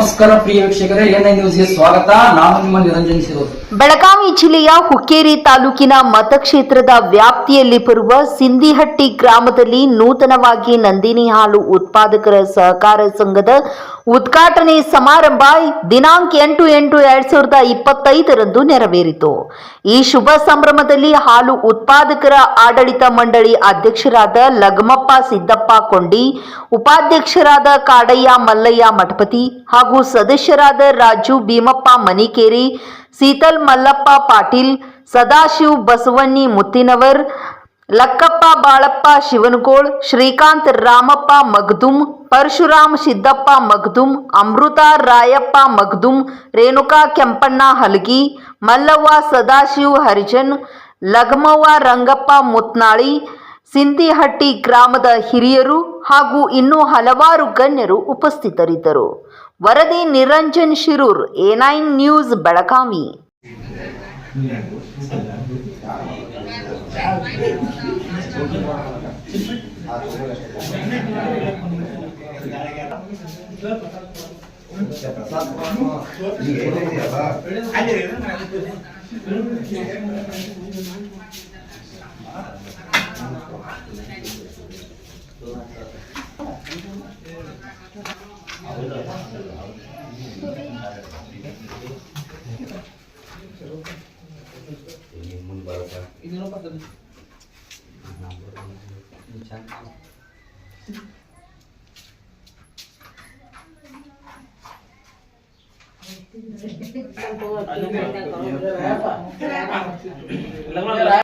ನಮಸ್ಕಾರ ಪ್ರಿಯ ವೀಕ್ಷಕರೇ, ಎನ್ಐ ನ್ಯೂಸ್ಗೆ ಸ್ವಾಗತ. ನಾನು ನಿಮ್ಮ ನಿರಂಜನ್ ಸಿರೋದು ಬೆಳಗಾವಿ ಜಿಲ್ಲೆಯ ಹುಕ್ಕೇರಿ ತಾಲೂಕಿನ ಮತಕ್ಷೇತ್ರದ ವ್ಯಾಪ್ತಿಯಲ್ಲಿ ಬರುವ ಸಿಂದಿಹಟ್ಟಿ ಗ್ರಾಮದಲ್ಲಿ ನೂತನವಾಗಿ ನಂದಿನಿ ಹಾಲು ಉತ್ಪಾದಕರ ಸಹಕಾರ ಸಂಘದ ಉದ್ಘಾಟನೆ ಸಮಾರಂಭ ದಿನಾಂಕ ಎಂಟು ಎಂಟು ಎರಡ್ ಸಾವಿರದ ಇಪ್ಪತ್ತೈದರಂದು ನೆರವೇರಿತು. ಈ ಶುಭ ಸಂಭ್ರಮದಲ್ಲಿ ಹಾಲು ಉತ್ಪಾದಕರ ಆಡಳಿತ ಮಂಡಳಿ ಅಧ್ಯಕ್ಷರಾದ ಲಗಮಪ್ಪ ಸಿದ್ದಪ್ಪ ಕೊಂಡಿ, ಉಪಾಧ್ಯಕ್ಷರಾದ ಕಾಡಯ್ಯ ಮಲ್ಲಯ್ಯ ಮಠಪತಿ ಹಾಗೂ ಸದಸ್ಯರಾದ ರಾಜು ಭೀಮಪ್ಪ ಮನಿಕೇರಿ ಸೀತಲ್ ಮಲ್ಲಪ್ಪ ಪಾಟೀಲ್, ಸದಾಶಿವ್ ಬಸವಣ್ಣಿ ಮುತ್ತಿನವರ್, ಲಕ್ಕಪ್ಪ ಬಾಳಪ್ಪ ಶಿವನಗೋಳ್, ಶ್ರೀಕಾಂತ್ ರಾಮಪ್ಪ ಮಗ್ದುಮ್ ಪರಶುರಾಮ್ ಸಿದ್ದಪ್ಪ ಮಗ್ದುಮ್ ಅಮೃತ ರಾಯಪ್ಪ ಮಗ್ದುಮ್ ರೇಣುಕಾ ಕೆಂಪಣ್ಣ ಹಲಗಿ, ಮಲ್ಲವ್ವ ಸದಾಶಿವ್ ಹರಿಜನ್, ಲಗಮವ್ವ ರಂಗಪ್ಪ ಮುತ್ನಾಳಿ, ಸಿಂದಿಹಟ್ಟಿ ಗ್ರಾಮದ ಹಿರಿಯರು ಹಾಗೂ ಇನ್ನೂ ಹಲವಾರು ಗಣ್ಯರು ಉಪಸ್ಥಿತರಿದ್ದರು. ವರದಿ Niranjan Shirur A nine news Belagavi. Ini mun baru kan. Ini lupa tadi. Nomor ini cantik. Kenapa? Kenapa?